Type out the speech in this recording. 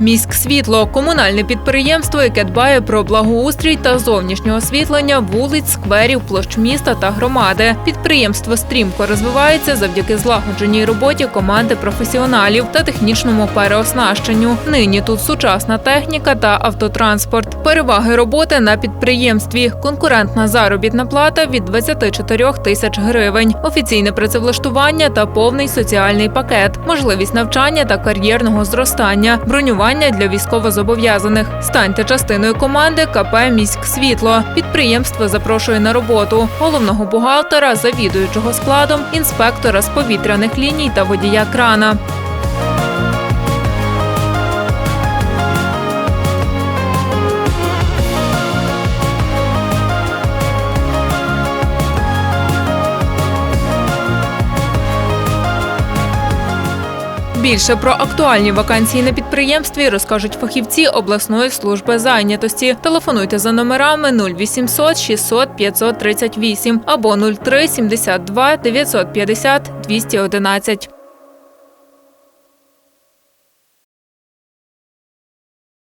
Міськсвітло комунальне підприємство, яке дбає про благоустрій та зовнішнє освітлення вулиць, скверів, площ міста та громади. Підприємство стрімко розвивається завдяки злагодженій роботі команди професіоналів та технічному переоснащенню. Нині тут сучасна техніка та автотранспорт. Переваги роботи на підприємстві. Конкурентна заробітна плата від 24 тисяч гривень, офіційне працевлаштування та повний соціальний пакет, можливість навчання та кар'єрного зростання, бронювання для військовозобов'язаних. Станьте частиною команди КП «Міськсвітло». Підприємство запрошує на роботу головного бухгалтера, завідуючого складом, інспектора з повітряних ліній та водія крана. Більше про актуальні вакансії на підприємстві розкажуть фахівці обласної служби зайнятості. Телефонуйте за номерами 0800 600 538 або 03 72 950 211.